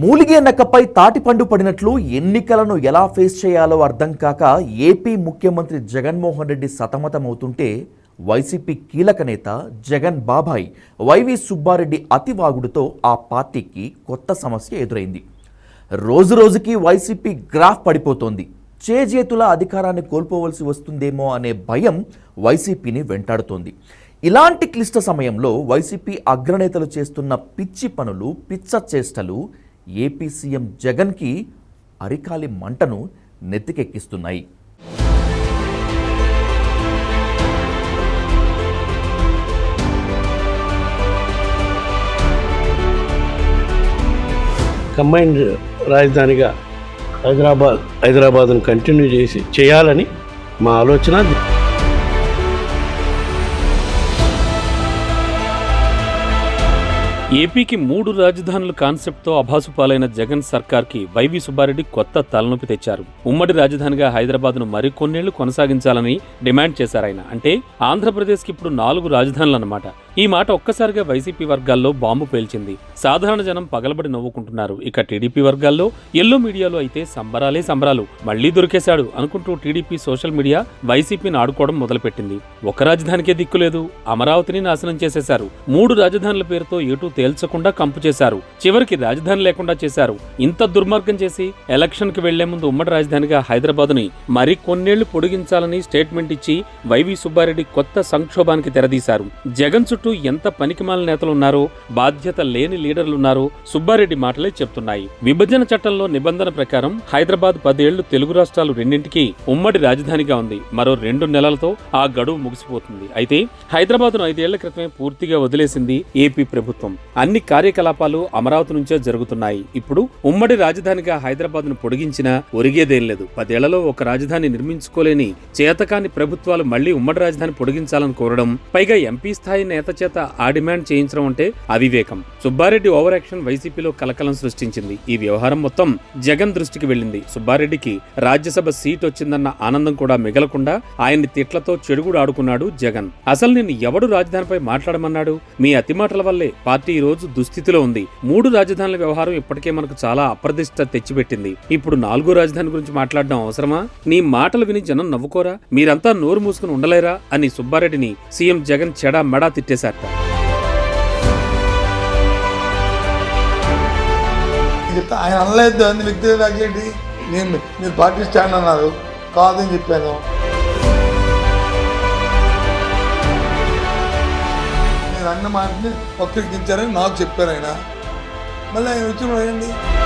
మూలిగే నక్కపై తాటిపండు పడినట్లు ఎన్నికలను ఎలా ఫేస్ చేయాలో అర్థం కాక ఏపీ ముఖ్యమంత్రి జగన్మోహన్ రెడ్డి సతమతమవుతుంటే వైసీపీ కీలక నేత జగన్ బాబాయ్ వైవి సుబ్బారెడ్డి అతివాగుడుతో ఆ పార్టీకి కొత్త సమస్య ఎదురైంది. రోజు రోజుకి వైసీపీ గ్రాఫ్ పడిపోతోంది. చేజేతుల అధికారాన్ని కోల్పోవలసి వస్తుందేమో అనే భయం వైసీపీని వెంటాడుతోంది. ఇలాంటి క్లిష్ట సమయంలో వైసీపీ అగ్రనేతలు చేస్తున్న పిచ్చి పనులు పిచ్చ చేష్టలు ఏపీ సీఎం జగన్కి అరికాలి మంటను నెత్తికెక్కిస్తున్నాయి. కంబైన్డ్ రాజధానిగా హైదరాబాద్ హైదరాబాద్ను కంటిన్యూ చేసి చేయాలని మా ఆలోచన. ఏపీకి మూడు రాజధానుల కాన్సెప్ట్తో అభాసుపాలైన జగన్ సర్కార్కి వైవి సుబ్బారెడ్డి కొత్త తలనొప్పి తెచ్చారు. ఉమ్మడి రాజధానిగా హైదరాబాద్ను మరికొన్నేళ్ళు కొనసాగించాలని డిమాండ్ చేశారాయన. అంటే ఆంధ్రప్రదేశ్కి ఇప్పుడు నాలుగు రాజధానులు అన్నమాట ఈ మాట ఒక్కసారిగా వైసీపీ వర్గాల్లో బాంబు పేల్చింది. సాధారణ జనం పగలబడి నవ్వుకుంటున్నారు. ఇక టీడీపీ వర్గాల్లో ఎల్లో మీడియాలో అయితే సంబరాలే సంబరాలు. మళ్ళీ దొరికేశాడు అనుకుంటూ టీడీపీ సోషల్ మీడియా వైసీపీని ఆడుకోవడం మొదలుపెట్టింది. ఒక రాజధానికే దిక్కులేదు అమరావతిని నాశనం చేసేశారు. మూడు రాజధానుల పేరుతో ఎటూ తేల్చకుండా కంపు చేశారు. చివరికి రాజధాని లేకుండా చేశారు. ఇంత దుర్మార్గం చేసి ఎలక్షన్కి వెళ్ళే ముందు ఉమ్మడి రాజధానిగా హైదరాబాద్ని మరి కొన్నేళ్ళు పొడిగించాలని స్టేట్మెంట్ ఇచ్చి వైవి సుబ్బారెడ్డి కొత్త సంక్షోభానికి తెరదీశారు. జగన్ చుట్టూ ఎంత పనికిమాల నేతలున్నారో బాధ్యత లేని లీడర్లున్నారో సుబ్బారెడ్డి మాటలే చెప్తున్నాయి. విభజన చట్టంలో నిబంధన ప్రకారం హైదరాబాద్ పదేళ్ళు తెలుగు రాష్ట్రాలు రెండింటికి ఉమ్మడి రాజధానిగా ఉంది. మరో రెండు నెలలతో ఆ గడువు ముగిసిపోతుంది. అయితే హైదరాబాద్ను ఐదేళ్ళ క్రితమే పూర్తిగా వదిలేసింది ఏపీ ప్రభుత్వం. అన్ని కార్యకలాపాలు అమరావతి నుంచే జరుగుతున్నాయి. ఇప్పుడు ఉమ్మడి రాజధానిగా హైదరాబాద్ను పొడిగించినా ఒరిగేదేం లేదు. పదేళ్ళలో ఒక రాజధాని నిర్మించుకోలేని చేతకాని ప్రభుత్వాలు మళ్ళీ ఉమ్మడి రాజధాని పొడిగించాలని కోరడం పైగా ఎంపీ స్థాయి నేత చేత ఆ డిమాండ్ చేయించడం అంటే అవివేకం. సుబ్బారెడ్డి ఓవర్ యాక్షన్ వైసీపీలో కలకలం సృష్టించింది. ఈ వ్యవహారం మొత్తం జగన్ దృష్టికి వెళ్ళింది. సుబ్బారెడ్డికి రాజ్యసభ సీట్ వచ్చిందన్న ఆనందం కూడా మిగలకుండా ఆయన్ని తిట్లతో చెడుగుడు ఆడుకున్నాడు జగన్. అసలు నిన్ను ఎవడు రాజధానిపై మాట్లాడమన్నాడు? మీ అతిమాటల వల్లే పార్టీ ఈ రోజు దుస్థితిలో ఉంది. మూడు రాజధానుల వ్యవహారం ఇప్పటికే మనకు చాలా అప్రదిష్ట తెచ్చిపెట్టింది. ఇప్పుడు నాలుగో రాజధాని గురించి మాట్లాడడం అవసరమా? నీ మాటలు విని జనం నవ్వుకోరా? మీరంతా నోరు మూసుకుని ఉండలేరా? అని సుబ్బారెడ్డిని సీఎం జగన్ చెడా మెడా తిట్టేశారట చేశారట. ఆయన అనలేదు అంది వ్యక్తి నాకేంటి? నేను మీరు పార్టీ స్టాండ్ అన్నారు. కాదని చెప్పాను. నేను అన్న మాటని వక్రీకరించారని నాకు చెప్పారు ఆయన. మళ్ళీ ఆయన వచ్చి ఏంటి?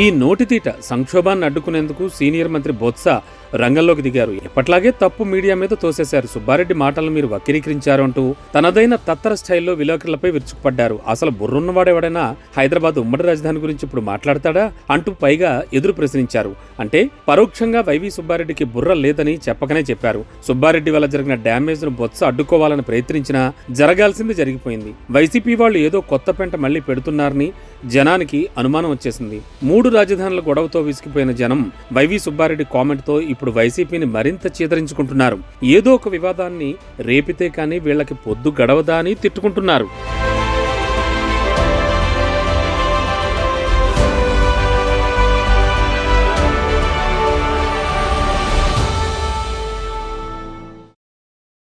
ఈ నోటితీట సంక్షోభాన్ని అడ్డుకునేందుకు సీనియర్ మంత్రి బొత్స రంగంలోకి దిగారు. ఎప్పట్లాగే తప్పు మీడియా మీద తోసేశారు. సుబ్బారెడ్డి మాటలను మీరు వక్రీకరించారు అంటూ తనదైన తత్తర స్టైల్లో విలేకరులపై విరుచుకుపడ్డారు. అసలు బుర్రున్నవాడెవడైనా హైదరాబాద్ ఉమ్మడి రాజధాని గురించి ఇప్పుడు మాట్లాడతాడా అంటూ పైగా ఎదురు ప్రశ్నించారు. అంటే పరోక్షంగా వైవి సుబ్బారెడ్డికి బుర్ర లేదని చెప్పకనే చెప్పారు. సుబ్బారెడ్డి వల్ల జరిగిన డ్యామేజ్ను బొత్స అడ్డుకోవాలని ప్రయత్నించినా జరగాల్సింది జరిగిపోయింది. వైసీపీ వాళ్ళు ఏదో కొత్త పెంట మళ్ళీ పెడుతున్నారని జనానికి అనుమానం వచ్చేసింది. మూడు రాజధానుల గొడవతో విసిగిపోయిన జనం వైవి సుబ్బారెడ్డి కామెంట్తో ఇప్పుడు వైసీపీని మరింత చీదరించుకుంటున్నారు. ఏదో ఒక వివాదాన్ని రేపితే కానీ వీళ్ళకి పొద్దు గడవదా అని తిట్టుకుంటున్నారు.